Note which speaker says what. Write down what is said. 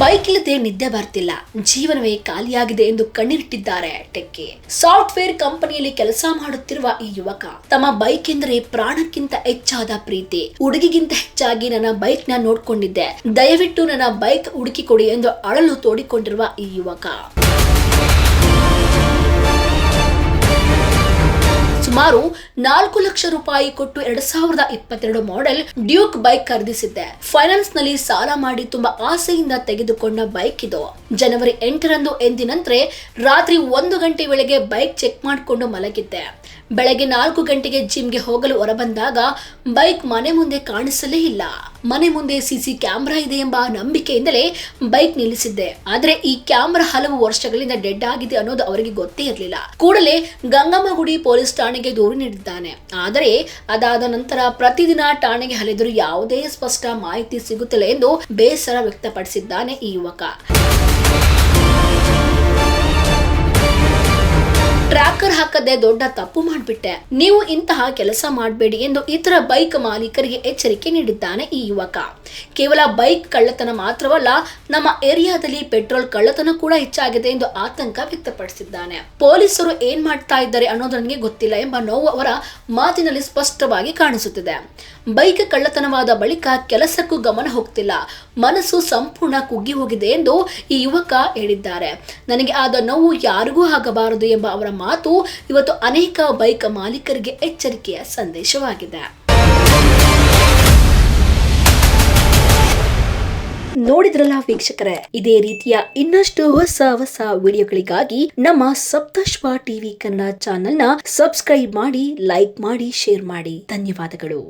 Speaker 1: Bike ಇಲ್ಲದೆ ನಿದ್ದೆ ಬರ್ತಿಲ್ಲ. ಜೀವನವೇ ಖಾಲಿಯಾಗಿದೆ ಎಂದು ಕಣ್ಣೀರಿಟ್ಟಿದ್ದಾರೆ ಟೆಕ್ಕಿ. ಸಾಫ್ಟ್ವೇರ್ ಕಂಪನಿಯಲ್ಲಿ ಕೆಲಸ ಮಾಡುತ್ತಿರುವ ಈ ಯುವಕ ತಮ್ಮ ಬೈಕ್ ಎಂದರೆ ಪ್ರಾಣಕ್ಕಿಂತ ಹೆಚ್ಚಾದ ಪ್ರೀತಿ. ಹುಡುಗಿಗಿಂತ ಹೆಚ್ಚಾಗಿ ನನ್ನ ಬೈಕ್ನ ನೋಡ್ಕೊಂಡಿದ್ದೆ. ದಯವಿಟ್ಟು ನನ್ನ ಬೈಕ್ ಹುಡುಕಿ ಕೊಡಿ ಎಂದು ಅಳಲು ತೋಡಿಕೊಂಡಿರುವ ಈ ಯುವಕ. ಸುಮಾರು ನಾಲ್ಕು ಲಕ್ಷ ರೂಪಾಯಿ ಕೊಟ್ಟು ಎರಡ್ ಸಾವಿರದ ಇಪ್ಪತ್ತೆರಡು ಮಾಡೆಲ್ ಡ್ಯೂಕ್ ಬೈಕ್ ಖರೀದಿಸಿದ್ದೆ. ಫೈನಾನ್ಸ್ನಲ್ಲಿ ಸಾಲ ಮಾಡಿ ತುಂಬಾ ಆಸೆಯಿಂದ ತೆಗೆದುಕೊಂಡ ಬೈಕ್ ಇದು. ಜನವರಿ ಎಂಟರಂದು ಎಂದಿನಂತೆ ರಾತ್ರಿ ಒಂದು ಗಂಟೆ ವೇಳೆಗೆ ಬೈಕ್ ಚೆಕ್ ಮಾಡಿಕೊಂಡು ಮಲಗಿದ್ದೆ. ಬೆಳಗ್ಗೆ ನಾಲ್ಕು ಗಂಟೆಗೆ ಜಿಮ್ಗೆ ಹೋಗಲು ಹೊರಬಂದಾಗ ಬೈಕ್ ಮನೆ ಮುಂದೆ ಕಾಣಿಸಲೇ ಇಲ್ಲ. ಮನೆ ಮುಂದೆ ಸಿಸಿ ಕ್ಯಾಮೆರಾ ಇದೆ ಎಂಬ ನಂಬಿಕೆಯಿಂದಲೇ ಬೈಕ್ ನಿಲ್ಲಿಸಿದ್ದೆ. ಆದ್ರೆ ಈ ಕ್ಯಾಮ್ರಾ ಹಲವು ವರ್ಷಗಳಿಂದ ಡೆಡ್ ಆಗಿದೆ ಅನ್ನೋದು ಅವರಿಗೆ ಗೊತ್ತೇ ಇರಲಿಲ್ಲ. ಕೂಡಲೇ ಗಂಗಮ್ಮಗುಡಿ ಪೊಲೀಸ್ ಠಾಣೆಗೆ ದೂರು ನೀಡಿದ್ದಾನೆ. ಆದರೆ ಅದಾದ ನಂತರ ಪ್ರತಿದಿನ ಠಾಣೆಗೆ ಹಲಿದರೂ ಯಾವುದೇ ಸ್ಪಷ್ಟ ಮಾಹಿತಿ ಸಿಗುತ್ತಿಲ್ಲ ಎಂದು ಬೇಸರ ವ್ಯಕ್ತಪಡಿಸಿದ್ದಾನೆ ಈ ಯುವಕ. ಟ್ರ್ಯಾಕರ್ ಹಾಕದೆ ದೊಡ್ಡ ತಪ್ಪು ಮಾಡ್ಬಿಟ್ಟೆ. ನೀವು ಇಂತಹ ಕೆಲಸ ಮಾಡಬೇಡಿ ಎಂದು ಇತರ ಬೈಕ್ ಮಾಲೀಕರಿಗೆ ಎಚ್ಚರಿಕೆ ನೀಡಿದ್ದಾನೆ ಈ ಯುವಕ. ಕೇವಲ ಬೈಕ್ ಕಳ್ಳತನ ಮಾತ್ರವಲ್ಲ, ನಮ್ಮ ಏರಿಯಾದಲ್ಲಿ ಪೆಟ್ರೋಲ್ ಕಳ್ಳತನ ಕೂಡ ಹೆಚ್ಚಾಗಿದೆ ಎಂದು ಆತಂಕ ವ್ಯಕ್ತಪಡಿಸಿದ್ದಾನೆ. ಪೊಲೀಸರು ಏನ್ ಮಾಡ್ತಾ ಇದ್ದಾರೆ ಅನ್ನೋದು ನನಗೆ ಗೊತ್ತಿಲ್ಲ ಎಂಬ ನೋವು ಅವರ ಮಾತಿನಲ್ಲಿ ಸ್ಪಷ್ಟವಾಗಿ ಕಾಣಿಸುತ್ತಿದೆ. ಬೈಕ್ ಕಳ್ಳತನವಾದ ಬಳಿಕ ಕೆಲಸಕ್ಕೂ ಗಮನ ಹೋಗ್ತಿಲ್ಲ. ಮನಸ್ಸು ಸಂಪೂರ್ಣ ಕುಗ್ಗಿ ಹೋಗಿದೆ ಎಂದು ಈ ಯುವಕ ಹೇಳಿದ್ದಾರೆ. ನನಗೆ ಆದ ನೋವು ಯಾರಿಗೂ ಆಗಬಾರದು ಎಂಬ ಅವರ ಮಾತು ಇವತ್ತು ಅನೇಕ ಬೈಕ್ ಮಾಲೀಕರಿಗೆ ಎಚ್ಚರಿಕೆಯ ಸಂದೇಶವಾಗಿದೆ. ನೋಡಿದ್ರಲ್ಲ ವೀಕ್ಷಕರೇ, ಇದೇ ರೀತಿಯ ಇನ್ನಷ್ಟು ಹೊಸ ಹೊಸ ವಿಡಿಯೋಗಳಿಗಾಗಿ ನಮ್ಮ ಸಪ್ತಶ್ವ ಟಿವಿ ಕನ್ನಡ ಚಾನೆಲ್ನ ಸಬ್ಸ್ಕ್ರೈಬ್ ಮಾಡಿ, ಲೈಕ್ ಮಾಡಿ, ಶೇರ್ ಮಾಡಿ. ಧನ್ಯವಾದಗಳು.